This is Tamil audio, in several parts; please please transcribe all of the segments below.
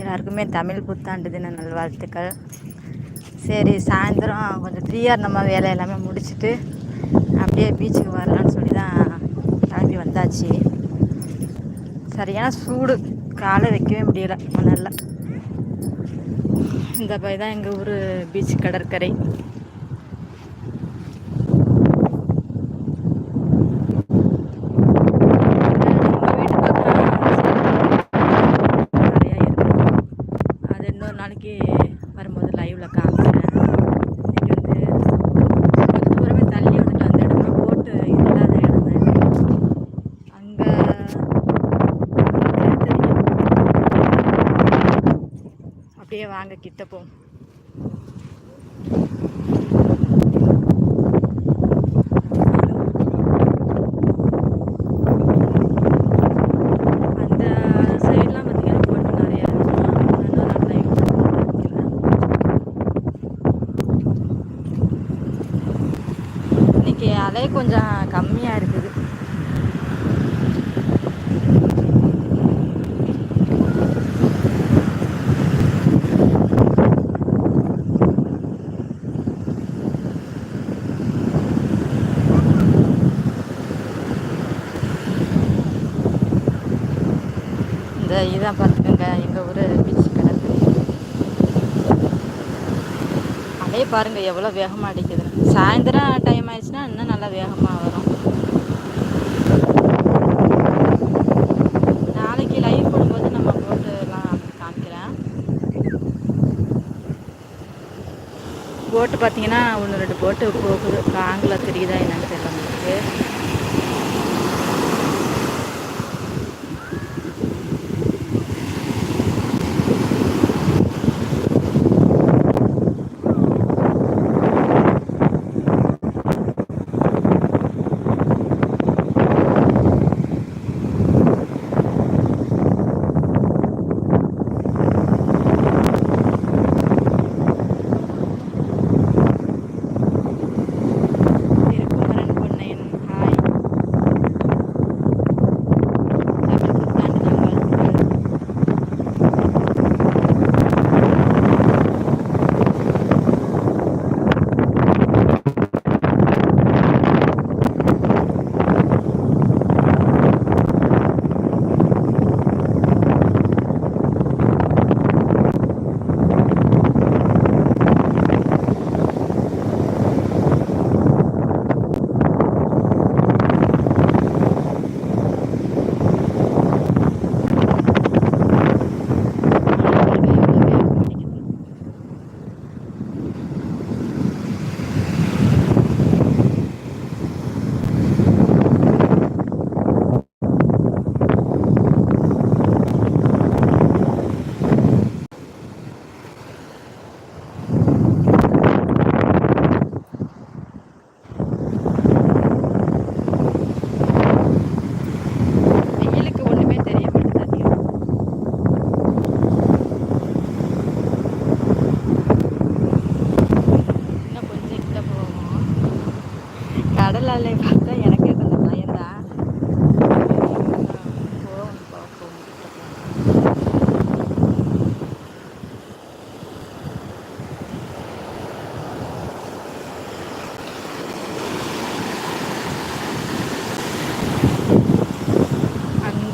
எல்லாருக்குமே தமிழ் புத்தாண்டு தின நல்வாழ்த்துக்கள். சரி சாயந்தரம் கொஞ்சம் ஃப்ரீயாக நம்ம வேலை எல்லாமே முடிச்சுட்டு அப்படியே பீச்சுக்கு வரலான்னு சொல்லி தான் கிளம்பி வந்தாச்சு. சரியான சூடு காலை வைக்கவே முடியல நல்லா இந்த பை தான் எங்கள் ஊர் பீச் கடற்கரை. ஒரு நாளைக்கு வரும்போது லைவில் காமிக்கிறேன். வந்து கொஞ்சம் தூரமே தள்ளி வந்துட்டு அந்த இடத்துல போட்டு இல்லாத இடம் அங்கே அப்படியே வாங்க கிட்ட போம் அந்த சைட்லாம் பார்த்தீங்கன்னா போட்டு நிறையா இருக்கும் அதனால நான் லைவ் காமிக்கிறேன் இன்னைக்கு கொஞ்சம் கம்மியாக இருக்குது. இந்த இதான் பார்த்து எங்கள் ஊர் பீச் கிடக்கு அலையே பாருங்கள் எவ்வளோ வேகமாக அடிக்குது. சாயந்தரம் டைம் ஆயிடுச்சுன்னா இன்னும் நல்லா வேகமாக வரும். நாளைக்கு லைவ் போடும்போது நம்ம போட்டுலாம் காமிக்கிறேன். போட்டு பார்த்தீங்கன்னா ஒன்று ரெண்டு போட்டு போகுது. காங்கில் தெரியுதா என்னன்னு தெரியல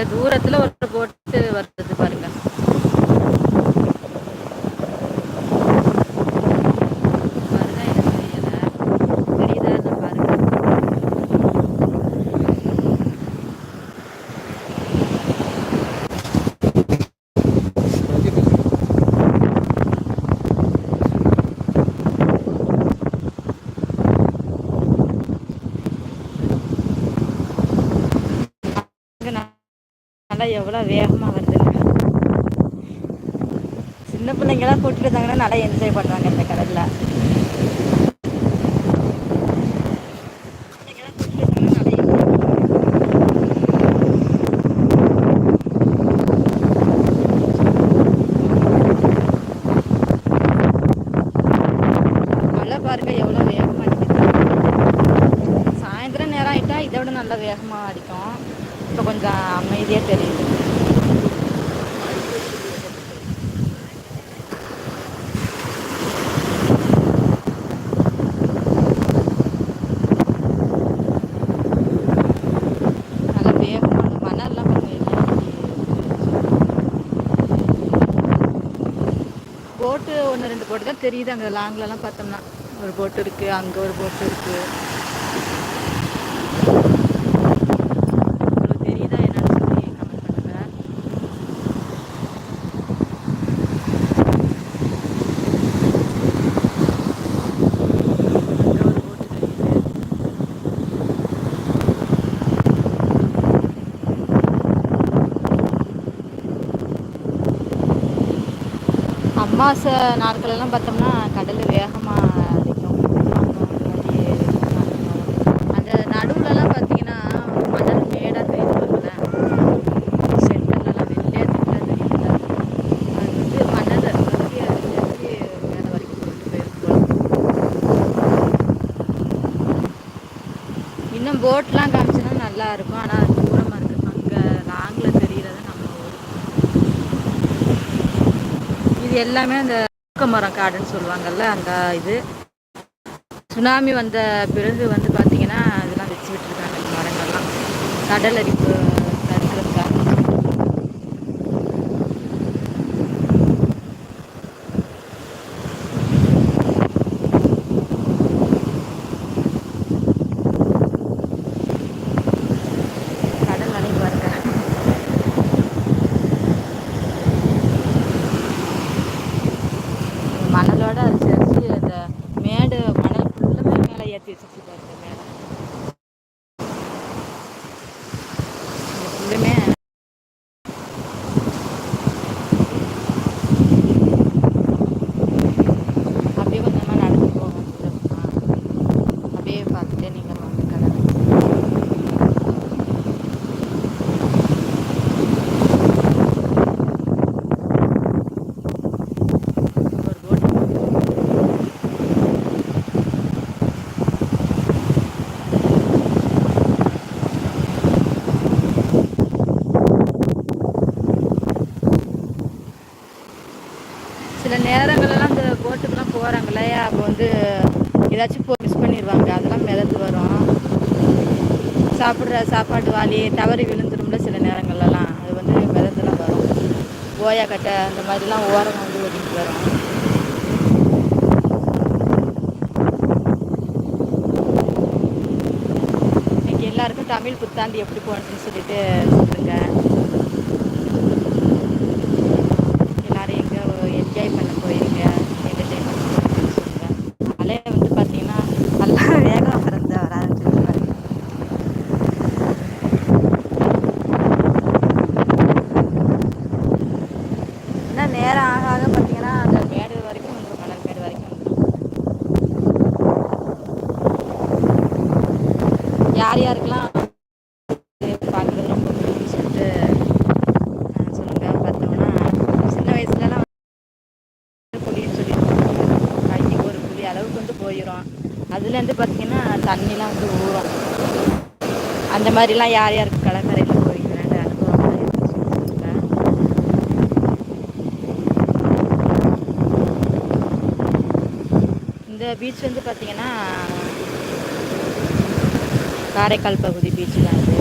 அங்க தூரத்துல ஒரு போட்டு வருது பாருங்க வருதா எனக்கு தெரியல தெரியுதா என்ன பாருங்க இங்க ந- நல்லா வேகமாக வருதுங்க. சின்ன பிள்ளைங்களாம் கூட்டிட்டு இருந்தாங்கன்னா நல்லா என்ஜாய் பண்ணுவாங்க இந்த கடலில் மழை எவ்வளோ வேகமாக சாயந்தரம் நேரம் ஆயிட்டா இதை விட நல்லா வேகமாக அடிக்கும். இப்போ கொஞ்சம் அமைதியாக தெரியுது போட்டு ஒன்று ரெண்டு போட்டு தான் தெரியுது. அங்கே லாங்லலாம் பார்த்தோம்னா. ஒரு போட்டு இருக்குது அங்கே ஒரு போட்டு இருக்குது உங்களுக்கு தெரியுதா என்னன்னு சொல்லி கமெண்ட் பண்ணுங்கள் அங்கே ஒரு போட்டு தெரியுது அமாவாசை நாட்களெல்லாம் பார்த்தோம்னா கடல் வேகமாக அடிக்கும் அந்த நடுவுலலாம் பார்த்தீங்கன்னா மணல் மேடாக தெரியுதுல சென்டர்லலாம் வெள்ளையாக தெரியுதுல அது வந்து மணல் அப்படியே அடிச்சு மேலே வரைக்கும் கொண்டு போயிருக்கோம் இன்னும் போட்லாம் காமிச்சுன்னா நல்லா இருக்கும் ஆனால் அது தூரமாக இருக்குது அங்கே லாங்கில் தெரிகிறது நம்ம ஊர் இது எல்லாமே அந்த மரம் காடுன்னு சொல்லுவாங்கல்ல அந்த இது. சுனாமி வந்த பிறகு வந்து பார்த்தீங்கன்னா அதெல்லாம் வச்சு விட்டுருக்காங்க மரங்கள்லாம். கடல் அரிப்பு தடுக்கிறதுக்காக கடல் அலை பாருங்க மணலோட அது சேர்த்து அந்த மேடு மணல் ஃபுல்லுமே மேலே ஏற்றி வச்சிருச்சு பாருங்க மேலே இது ஃபுல்லுமே அப்படியே கொஞ்சமாக நடந்து போவோம் சுத்தமா. அப்படியே பார்த்துட்டே நீங்கள் வாங்க கடலை ஒரு போட் சில நேரங்கள்லாம் அந்த போட்டுக்கெல்லாம் போகிறாங்களே அப்போ வந்து ஏதாச்சும் போ மிஸ் பண்ணிடுவாங்க. அதெல்லாம் மிதந்து வரும். சாப்பிட்ற சாப்பாட்டு வாலி தவறி விழுந்துரும்ல சில நேரங்கள்லலாம். அது வந்து மிதந்துலாம் வரும். ஓயா கட்டை அந்த மாதிரிலாம் ஓரம் வந்து ஒதுங்கி வரும். இன்றைக்கி எல்லாருக்கும் தமிழ் புத்தாண்டு எப்படி போனுச்சுன்னு சொல்லிட்டு சொல்லுங்க எல்லாரும் எங்கே என்ஜாய் பண்ண போயிருங்க என்டர்டைன்மெண்ட் போயிருங்கன்னு சொல்லுங்க அலை வந்து பார்த்தீங்கன்னா நல்லா வேகம் பிறந்து வர ஆரம்பிச்சிருக்காங்க இன்னும் நேரம் ஆக ஆக பார்த்தீங்கன்னா அந்த மேடு வரைக்கும் வந்துடும் மணல் மேடு வரைக்கும் வந்துடும் யார் யாருக்கெல்லாம் பார்க்குறது ரொம்ப பிடிக்கும்னு சொல்லிட்டு அஹ், சொல்லுங்க பார்த்தோம்னா சின்ன வயசுலலாம் புளின்னு சொல்லி இன்னைக்கு ஒரு புளி அளவுக்கு வந்து போயிடும் அதுலேருந்து பார்த்தீங்கன்னா தண்ணிலாம் வந்து ஊறும். அந்த மாதிரிலாம் யார் யாருக்கு கடற்கரையில் போயிருக்கிறாங்க அனுபவம் இந்த பீச் வந்து பார்த்தீங்கன்னா காரைக்கால் பகுதி பீச்சு தான் இது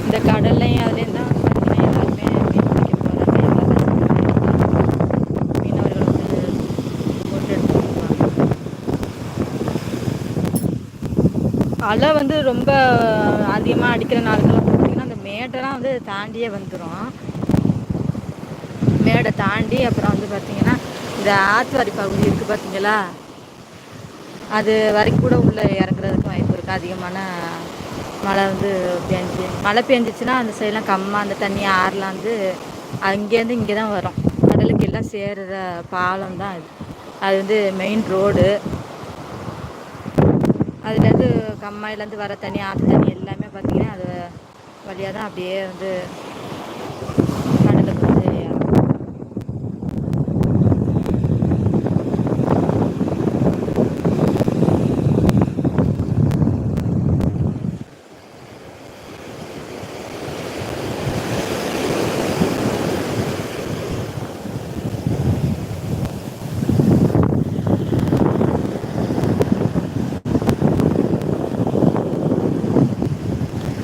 இந்த கடல்லையும் அதுலேயும் தான் பார்த்தீங்கன்னா எல்லாருமே மீன் பிடிக்க போகிறாங்க எல்லா பசங்களும் மீனவர்கள் வந்து போட்டு எடுத்துட்டு போவாங்க மழை வந்து ரொம்ப அதிகமாக அடிக்கிற நாட்கள்லாம் பார்த்தீங்கன்னா அந்த மேடெல்லாம் வந்து தாண்டியே வந்துடும் மேடை தாண்டி அப்புறம் வந்து பார்த்திங்கன்னா இந்த ஆத்துவாரி பகுதி இருக்குது பார்த்தீங்களா அது வரைக்கும் கூட உள்ளே இறங்குறதுக்கு வாய்ப்பு இருக்குது அதிகமான மழை வந்து பெஞ்சு மழை பெஞ்சிச்சுன்னா அந்த சைடெலாம் கம்மாக அந்த தண்ணி ஆறலாம் வந்து அங்கேருந்து இங்கே தான் வரும். கடலுக்கு எல்லாம் சேருற பாலம் தான் அது. அது வந்து மெயின் ரோடு அதுலேருந்து கம்மாயிலேருந்து வர தண்ணி ஆற்று தண்ணி எல்லாமே பார்த்திங்கன்னா அது வழியாக தான் அப்படியே வந்து கடலுக்கு வந்து இறங்கும்.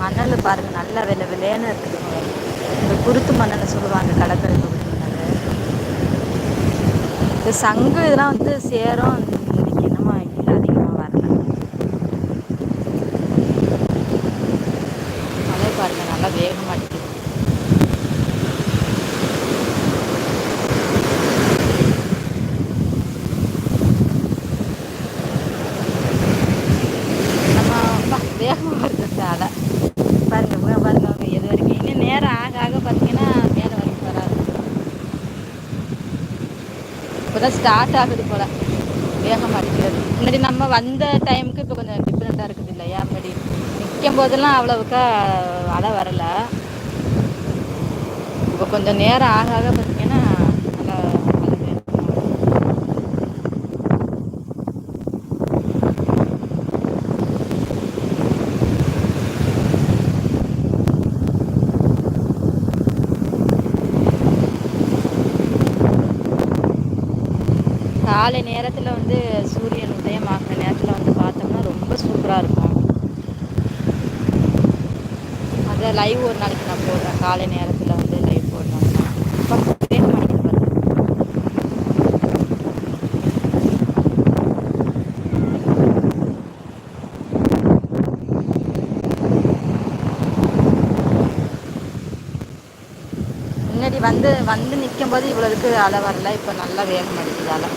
மணல் பாருங்கள் நல்லா இருக்குது இந்த குருத்து மணல் சொல்லுவாங்க கடற்கரை பகுதி இந்த சங்கு இதெல்லாம் வந்து சேரும் இன்னைக்கு என்னமா இல்லை அதிகமாக வரல மழை பாருங்கள் நல்லா வேகமாக அடிக்குது நம்ம அப்பா, வேகமா வருது இந்த அலை பாருங்க இங்க பாருங்க அவங்க எது வரைக்கும் இன்னும் நேரம் ஆக ஆக பார்த்தீங்கன்னா மேலே வரைக்கும் வராது தான் ஸ்டார்ட் ஆகுது போல. வேகமாக அடிக்கிறது. முன்னாடி நம்ம வந்த டைமுக்கு இப்போ கொஞ்சம் டிஃப்ரெண்ட்டாக இருக்குது இல்லையா? முன்னாடி நிற்கும் போதெல்லாம் அவ்வளவுக்கா அலை வரல. இப்போ கொஞ்சம் நேரம் ஆக ஆக பார்த்தீங்கன்னா நல்லா அலை வேகமா வருது. காலை நேரத்தில் வந்து சூரியன் உதயம் ஆகிற நேரத்தில் வந்து பார்த்தோம்னா ரொம்ப சூப்பராக இருக்கும். அதை லைவ் ஒரு நாளைக்கு நான் போடுறேன். காலை நேரத்தில் வந்து லைவ் போடுறேன் அப்போ வேகம் முன்னாடி வந்து வந்து நிற்கும் போது இருக்கு அலை வரல. இப்போ நல்லா வேகம் அடிக்குது அலை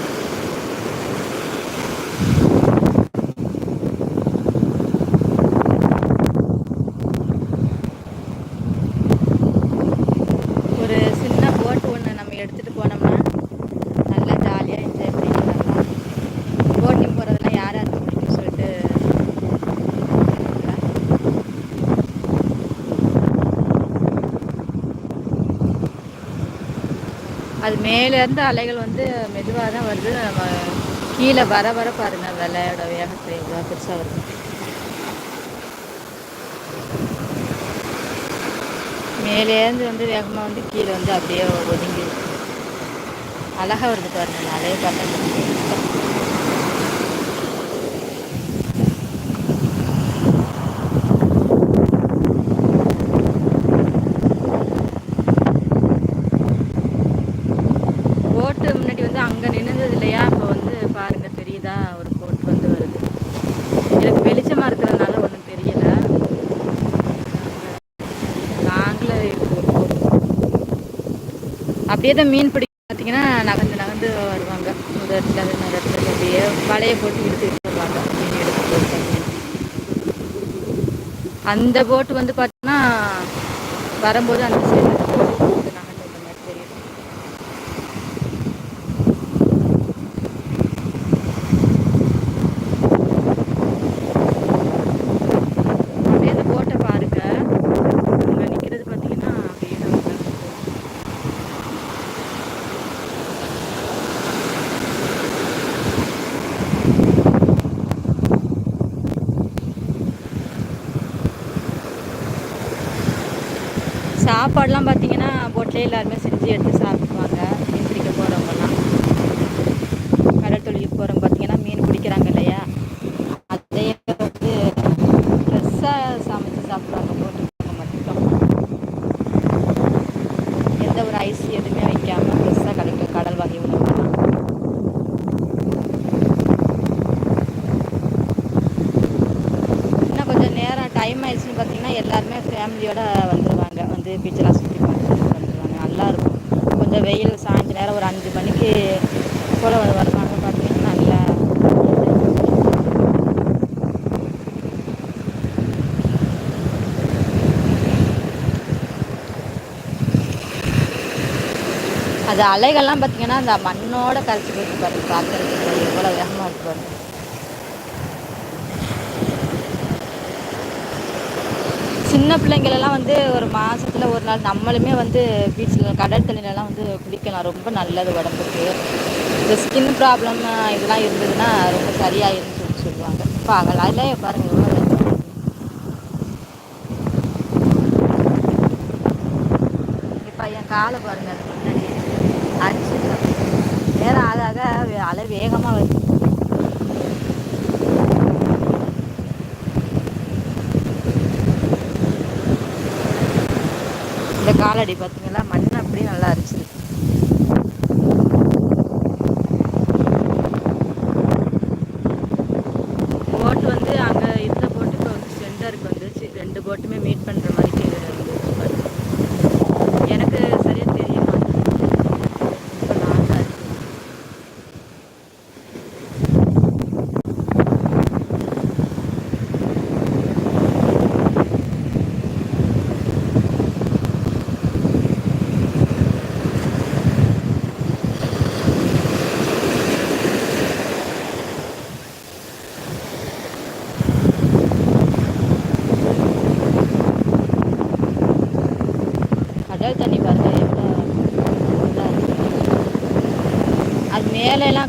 ஒரு சின்ன போட் ஒன்று நம்ம எடுத்துகிட்டு போனோம்னா நல்லா ஜாலியாக என்ஜாய் பண்ணிட்டு வரலாம் போட்டிங் போகிறதெல்லாம் யார் யாருக்கு பிடிக்கும்னு சொல்லிட்டு தெரியல. அது மேலேருந்து அலைகள் வந்து மெதுவாக தான் வருது. நம்ம கீழே வர வர பாருங்க வெள்ளையோட வேகத்தை எவ்வளோ பெருசாக வருது. மேலேருந்து வந்து வேகமாக வந்து கீழே வந்து அப்படியே ஒதுங்கி அழகாக வருது பாருங்க இந்த அலையை பார்த்தா போட்டு முன்னாடி வந்து அங்கே நின்றுது இல்லையா இப்போ வந்து பாருங்க தெரியுதா ஒரு போட் வந்து வருது எனக்கு வெளிச்சமாக இருக்கிறதுனால ஒன்றும் தெரியல நாங்களே இப்போ ஒரு boat. அப்படியே தான் மீன் பிடிக்க பார்த்தீங்கன்னா நகர்ந்து நகர்ந்து வருவாங்க. ஒரு இடத்துல இன்னொரு இடத்துல அப்படியே வலையை போட்டு இழுத்துட்டு வருவாங்க. மீன் எடுத்து போட்டு அந்த போட்டு வந்து பார்த்தீங்கன்னா வரும்போது அந்த சைடு நகர்ந்து இந்த மாதிரி தெரியும் அப்படியே இந்த போட்டை பாருங்க அங்கே நிற்கிறது பார்த்தீங்கன்னா அப்படியே நம்ம நடந்து போகும். சாப்பாடெலாம் பார்த்தீங்கன்னா போட்டிலே எல்லாருமே செஞ்சு எடுத்து சாப்பிடுவாங்க மீன் பிடிக்க போகிறவங்கலாம் கடல் தொழிலுக்கு போகிறவங்க பார்த்தீங்கன்னா மீன் பிடிக்கிறாங்க இல்லையா அதையே வந்து ஃப்ரெஷ்ஷாக சமைச்சு சாப்பிடுவாங்க போட்டுருக்காங்க மட்டும் எந்த ஒரு ஐஸ் எதுவுமே வைக்காம ஃப்ரெஷ்ஷாக கிடைக்கும் கடல் வகை உணவுலாம் இன்னும் கொஞ்சம் நேரம் டைம் ஆயிடுச்சுன்னு பார்த்தீங்கன்னா எல்லாருமே ஃபேமிலியோட வந்துடுவாங்க வந்து பீச்செல்லாம் சுற்றி பார்த்துட்டு வந்துடுவாங்க நல்லா இருக்கும் கொஞ்சம் வெயில் சாயந்தர நேரம் ஒரு அஞ்சு மணிக்கு போல் வருவாங்க பார்த்தீங்கன்னா நல்லா அலைகள்லாம் பார்த்தீங்கன்னா அந்த மண்ணோட கரைச்சி போட்டு பாருங்க பார்க்கறதுக்கு எவ்வளோ வேகமாக இருக்கு பாருங்க சின்ன பிள்ளைங்களெல்லாம் வந்து ஒரு மாதத்தில் ஒரு நாள் நம்மளுமே வந்து பீச்சில் கடல் தண்ணிலலாம் வந்து குளிக்கலாம். ரொம்ப நல்லது உடம்புக்கு. இந்த ஸ்கின் ப்ராப்ளம் இதெல்லாம் இருந்ததுன்னா ரொம்ப சரியாயிருன்னு சொல்லி சொல்லுவாங்க. இப்போ அதெல்லாம் பாருங்க எவ்வளோ இப்போ என் காலை பாருங்க. அதுக்காக அலை வேகமாக வருது. இந்த காலடி பார்த்தீங்களா மண் அப்படியே நல்லா இருந்துச்சு.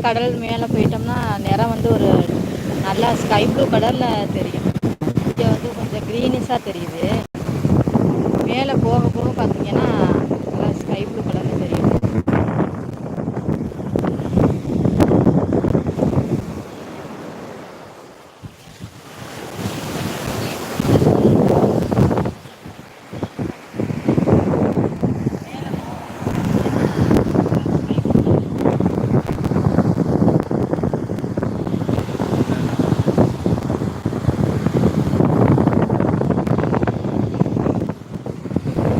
கடல் மேலே போயிட்டோம்னா நிறம் வந்து ஒரு நல்லா ஸ்கை ப்ளூ கலரில் தெரியும்.